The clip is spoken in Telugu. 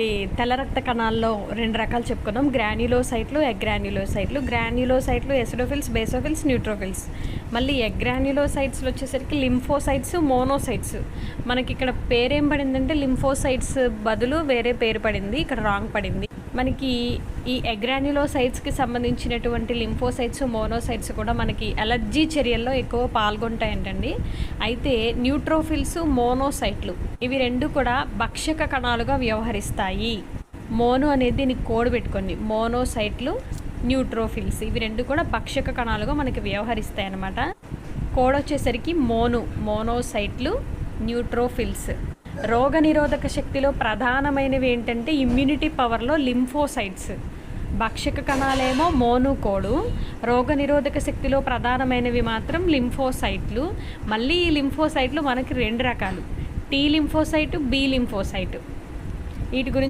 ఈ తెల్ల రక్త కణాల్లో రెండు రకాలు చెప్పుకుందాం. గ్రాన్యులోసైట్లు ఎగ్రాన్యులోసైట్లు. గ్రాన్యులోసైట్లు ఎసిడోఫిల్స్ బేసోఫిల్స్ న్యూట్రోఫిల్స్. మళ్ళీ ఎగ్రాన్యులోసైట్స్లో వచ్చేసరికి లింఫోసైట్స్ మోనోసైట్స్. మనకి ఇక్కడ పేరేం పడిందంటే లింఫోసైట్స్ బదులు వేరే పేరు పడింది ఇక్కడ రాంగ్ పడింది. మనకి ఈ ఎగ్రాన్యులోసైట్స్కి సంబంధించినటువంటి లింఫోసైట్స్ మోనోసైట్స్ కూడా మనకి అలర్జీ చర్యల్లో ఎక్కువ పాల్గొంటాయంటండి. అయితే న్యూట్రోఫిల్స్ మోనోసైట్లు ఇవి రెండు కూడా భక్షక కణాలుగా వ్యవహరిస్తాయి. మోనో అనేది దీనికి కోడ్ పెట్టుకోండి. మోనోసైట్లు న్యూట్రోఫిల్స్. ఇవి రెండు కూడా భక్షక కణాలుగా మనకి వ్యవహరిస్తాయి అన్నమాట. కోడ్ వచ్చేసరికి మోను మోనోసైట్లు న్యూట్రోఫిల్స్. రోగనిరోధక శక్తిలో ప్రధానమైనవి ఏంటంటే ఇమ్యూనిటీ పవర్లో లింఫోసైట్స్. భక్షక కణాలేమో మోనుకోడు రోగనిరోధక శక్తిలో ప్రధానమైనవి మాత్రం లింఫోసైట్లు. మళ్ళీ ఈ లింఫోసైట్లు మనకి రెండు రకాలు. T lymphocyte B lymphocyte. వీటి గురించి